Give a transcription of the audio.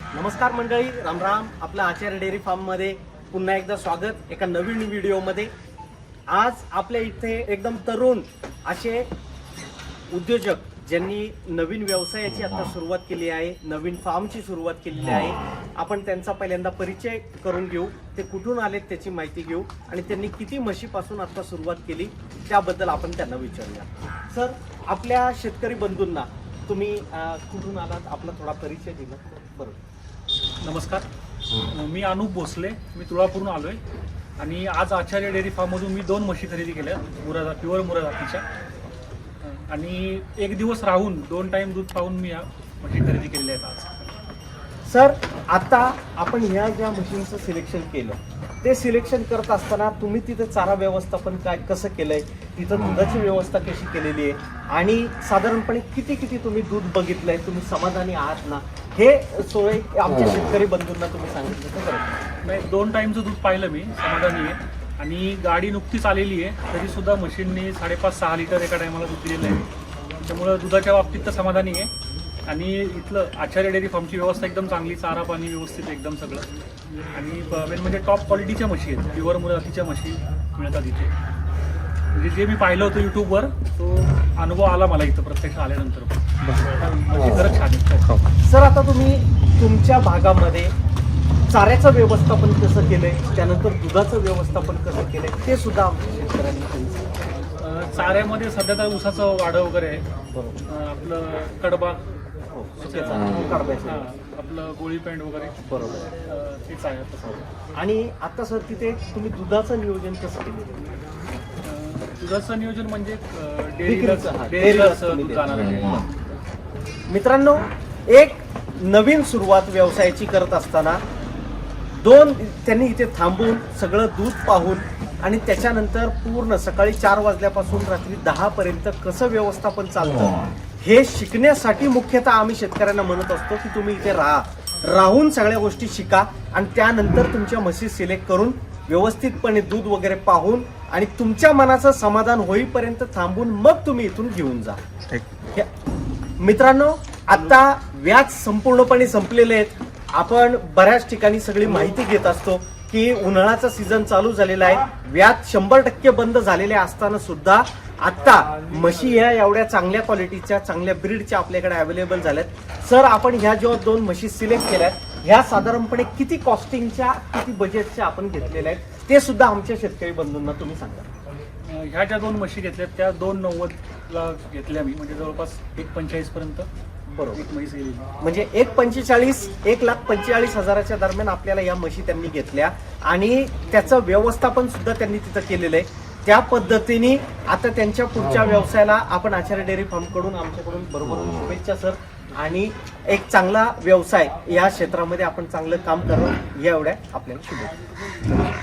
नमस्कार मंडळी रामराम आपलं आचार्य डेअरी फार्ममध्ये पुन्हा एकदा स्वागत एका नवीन व्हिडिओमध्ये. आज आपल्या इथे एकदम तरुण असे उद्योजक ज्यांनी नवीन व्यवसायाची आता सुरुवात केली आहे नवीन फार्मची सुरुवात केलेली आहे. आपण त्यांचा पहिल्यांदा परिचय करून घेऊ. ते कुठून आलेत त्याची माहिती घेऊ आणि त्यांनी किती म्हशीपासून आता सुरुवात केली त्याबद्दल आपण त्यांना विचारूया. सर आपल्या शेतकरी बंधूंना तुम्ही कुठून आलात? आपला थोडा परिचय दिला. बरोबर नमस्कार. मी अनुप भोसले. मी तुळापूरून आलो आहे आणि आज आचार्य डेअरी फार्ममधून मी दोन म्हशी खरेदी केल्या. मुरा प्युअर मुरा जातीच्या आणि एक दिवस राहून दोन टाईम दूध पाहून मी या म्हशी खरेदी केलेल्या आहेत आज. सर आता आपण ह्या ज्या मशीनचं सिलेक्शन केलं ते सिलेक्शन करत असताना तुम्ही तिथं चारा व्यवस्थापन काय कसं केलंय? तिथं दुधाची व्यवस्था कशी केलेली आहे? आणि साधारणपणे किती किती तुम्ही दूध बघितलंय? तुम्ही समाधानी आहात ना? हे सोय आमच्या शेतकरी बंधूंना तुम्ही सांगितलं. नाही दोन टाईमचं दूध पाहिलं मी समाधानी आहे. आणि गाडी नुकतीच आलेली आहे तरी सुद्धा मशीनने साडेपाच सहा लिटर एका टायमाला दूध दिलेलं आहे. त्यामुळं दुधाच्या बाबतीत तर समाधानी आहे. आणि इथलं आचार्य डेअरी फार्मची व्यवस्था एकदम चांगली चारा पाणी व्यवस्थित एकदम सगळं. आणि मेन म्हणजे टॉप क्वालिटीच्या म्हशी आहेत. प्युअर मुलातीच्या म्हशी मिळतात इथे. म्हणजे जे मी पाहिलं होतं यूट्यूबवर तो अनुभव आला मला इथं प्रत्यक्ष आल्यानंतर. म्हशी खरंच छान आहेत सर आता तुम्ही तुमच्या भागामध्ये चाऱ्याचं व्यवस्थापन कसं केलंय? त्यानंतर दुधाचं व्यवस्थापन कसं केलंय? ते सुद्धा आमच्या शेतकऱ्यांनी चाऱ्यामध्ये सध्या तर ऊसाचं वाडं वगैरे आहे. आपलं कडबा हो. हा, आपलं गोळी पॅन्ट वगैरे. बरोबर. आणि आता सर तिथे तुम्ही दुधाचं नियोजन कसं केलं दुधाचं नियोजन म्हणजे मित्रांनो एक नवीन सुरुवात व्यवसायाची करत असताना दोन त्यांनी इथे थांबून सगळं दूध पाहून आणि त्याच्यानंतर पूर्ण सकाळी चार वाजल्यापासून रात्री दहा पर्यंत कसं व्यवस्थापन चालतं? हे शिकण्यासाठी मुख्यतः आम्ही शेतकऱ्यांना म्हणत असतो की तुम्ही इथे राहा. राहून सगळ्या गोष्टी शिका आणि त्यानंतर तुमच्या म्हशी सिलेक्ट करून व्यवस्थितपणे दूध वगैरे पाहून आणि तुमच्या मनाचं समाधान होईपर्यंत थांबून मग तुम्ही इथून घेऊन जा. मित्रांनो आता व्याज संपूर्णपणे संपलेले आहेत. आपण बऱ्याच ठिकाणी सगळी माहिती घेत असतो. की उन्हाळ्याचा सीझन चालू झालेला आहे. व्याज शंभर टक्के बंद झालेले असताना सुद्धा आता म्हशी ह्या एवढ्या चांगल्या क्वालिटीच्या चांगल्या ब्रीडच्या आपल्याकडे अवेलेबल झाल्यात. सर आपण ह्या जेव्हा दोन म्हशी सिलेक्ट केल्यात ह्या साधारणपणे किती कॉस्टिंगच्या किती बजेटच्या आपण घेतलेल्या आहेत? ते सुद्धा आमच्या शेतकरी बंधूंना तुम्ही सांगा. ह्या ज्या दोन म्हशी घेतल्यात त्या दोन नव्वदला घेतल्या मी म्हणजे जवळपास एक पंचेचाळीस पर्यंत. बरोबर. म्हणजे एक पंचेचाळीस एक लाख पंचेचाळीस हजाराच्या दरम्यान आपल्याला या म्हशी त्यांनी घेतल्या. आणि त्याचं व्यवस्थापन सुद्धा त्यांनी तिथं केलेलं आहे. त्या पद्धतीने आता त्यांच्या पुढच्या व्यवसायाला आपण आचार्य डेअरी फार्मकडून आमच्याकडून बरोबर शुभेच्छा सर. आणि एक चांगला व्यवसाय या क्षेत्रामध्ये आपण चांगलं काम करणं या एवढ्या आपल्याला शुभेच्छा.